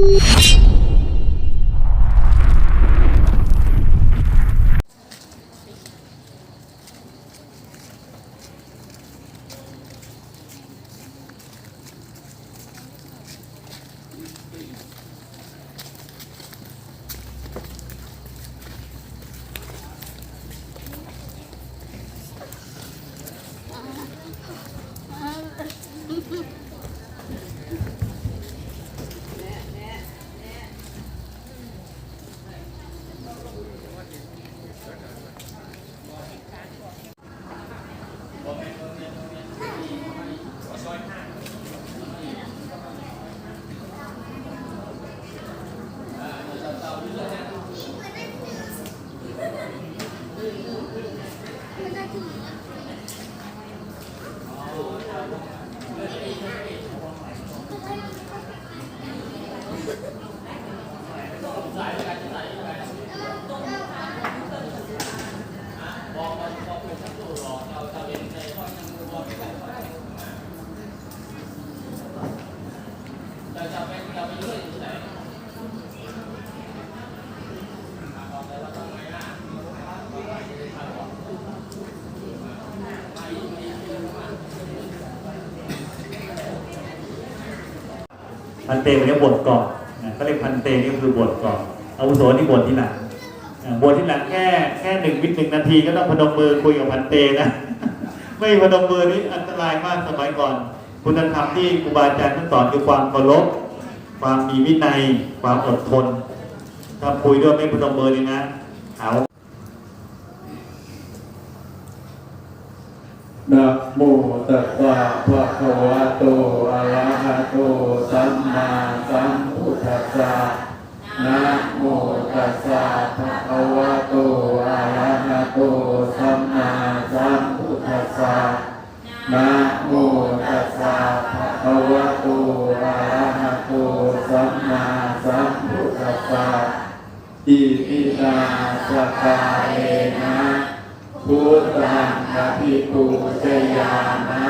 you พันเตวันนี้บวชก่อนนะเขาเรียกพันเตนี่คือบวชก่อนอาวุโสนี่บวชที่หลัง บวชที่หลังแค่แค่หนึ่งวิหนึ่งนาทีก็ต้องพนมมือคุยกับพันเตนะ ไม่พนมมือนี่อันตรายมากสมัยก่อน คุณธรรมที่ครูบาอาจารย์ท่านสอนคือความเคารพความมีวินัย ความอดทน ถ้าคุยด้วยไม่พนมมือนี่นะเอานะโมตัสสะภะคะวะโตอะระหะโตสัมมาสัมพุทธัสสะ นะโมตัสสะภะคะวะโตอะระหะโตสัมมาสัมพุทธัสสะนะโมตัสสะภะคะวะโตอะระหะโตสัมมาสัมพุทธัสสะอิมินาสกาเลนะพุทธังอภิปูชยามะ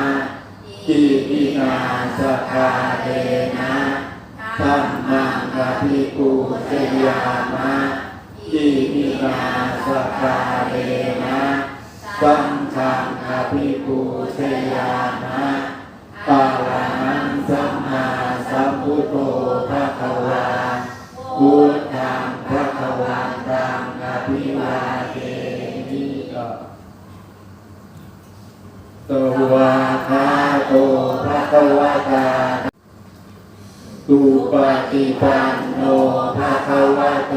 อิมินาสกาเดนะ ธัมมังอภิปูชยามะอิมินาสกาเดนะสังฆังอภิปูชยามะปารานังสัมมาสัมพุทโธภะคะวาพุทธังภะคะวันตังอภิวาเทมิตาตวาคาโตภะคะวะตา สุปฏิปันโนภะคะวะโต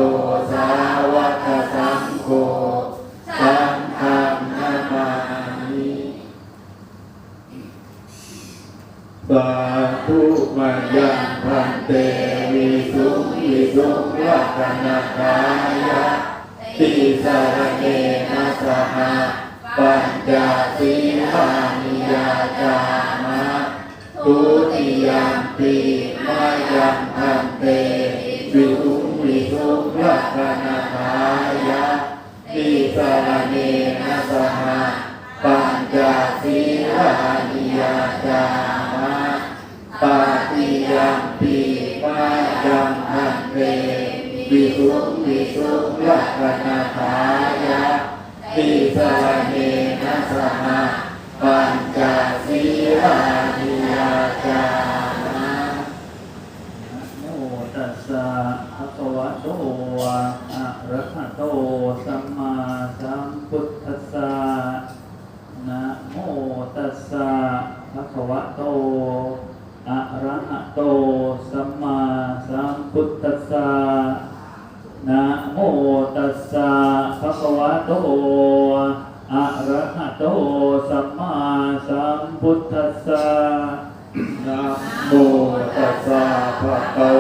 สาวกสังโฆสังฆนามามิสาธุมายังพันเตวิสุงวิสุงลักขณคายะติสารเนนะสหะปัญจสีลานิยาจามะทุติยามปี มายังพันเตวิสุงวิสุงลักขณทายะติสารเนนะสหะปัญจสีลานิยาจามะปาติยามปีมายังพันเตวิสุงวิสุงลักขณทายะทิสารเนนะสหะปัญจศีลา อะระหะโตสัมมาสัมพุทธัสสะนะโมตัสสะภะคะวะโตอะระหะโตสัมมาสัมพุทธัสสะนะโมตัสสะภะคะวะโตอะระหะโตสัมมาสัมพุทธัสสะนะโมตัสสะภะคะ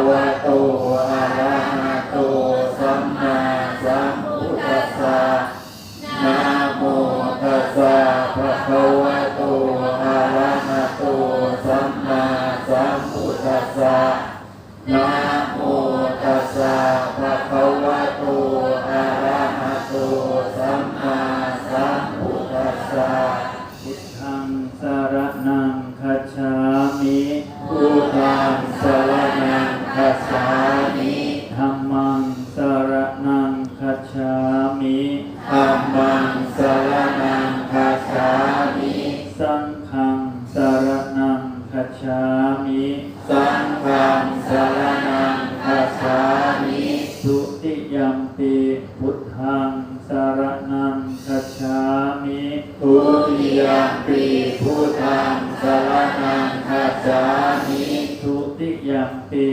ติยัมปีพุทธังสารนังคัจฉามิทุติยมปีพุทธังสารณังคัจฉามิทุติยัมปี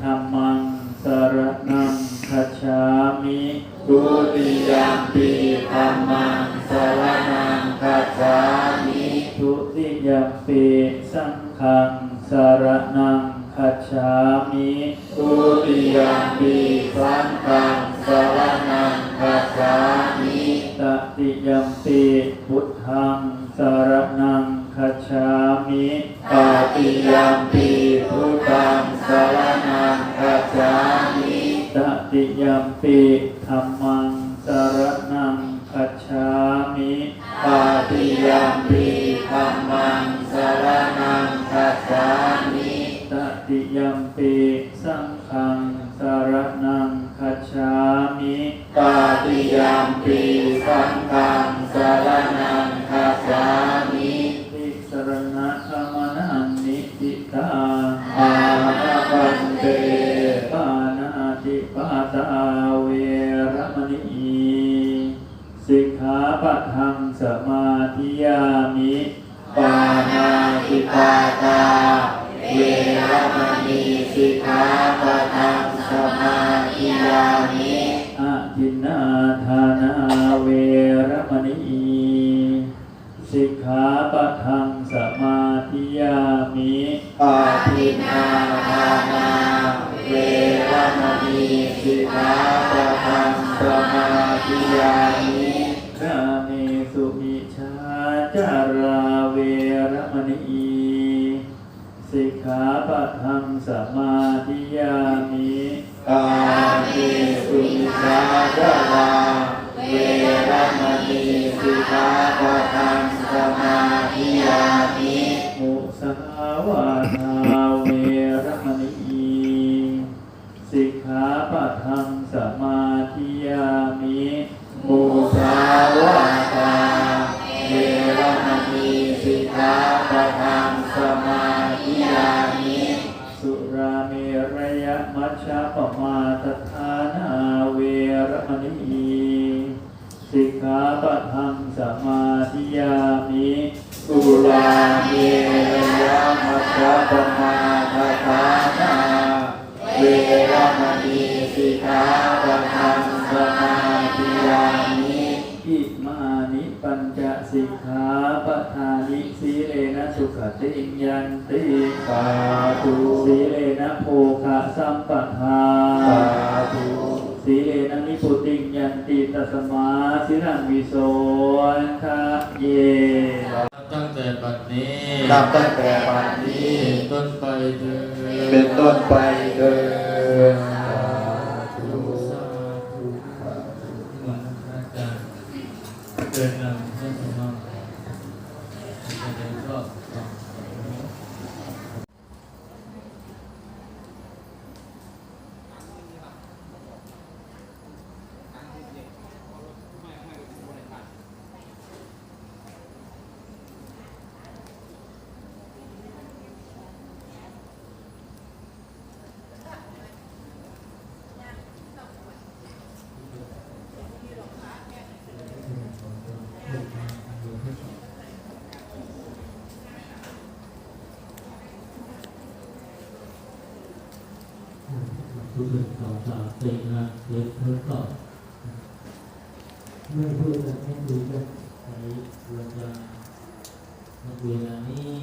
ธัมมังสารนังคัจฉามิทุติยมปีธัมมังสารณังคัจฉามิทุติยัมปีสังฆังสารนัง ติยมปีธัมมังสรณังคัจฉามิตติยัมปีสังฆังสารนังคัจฉามิปาติยมปีสังฆังสรณังคัจฉามิติสรณะธรรมนังนิติตังอาปันเตปานาติปาตาเวรมณีสิกขาปัทัง สมาธิยามิปานาติปาตาเวรมณีสิกขาปะทังสมาธิยามิอาทินนาทานาเวรมณีสิกขาปัทังสมาธิยามิอาทินนาทานาเวรมณีสิกขา ขาปัทังสมาธิยามิกามิสุมิชาจาราเวรมณีสิกขาปะทังสมาธิยามิมุสาวาทา รมณีสิกขาปัทังสมาธิยามิสุราเมรยมัชฌะปมาทฐานาเวรมณีสิกขาปะทังสมาธิยามิอิมานิปัญจสิกขาปัทานิสีเลนะสุขติยันติสาธุสีเลนะโภคะสัมปทาสาธุ สีเลนะนิพุติยันติตัสมาสิรังวิโสทะเยตั้งแต่บัดนี้นับตั้งแต่บัดนี้ เป็นต้นไปเถิดเป็นต้นไปเถิดสาธุ สาธุเหมือนพระอาจารย์เดินนำให้สมองจะเดินรอบสอง รู้สึกส องสามสี่นะเด็กเพิ่มก็ไม่พูดกันไม่ดูกันใช้เวลาเวลานี้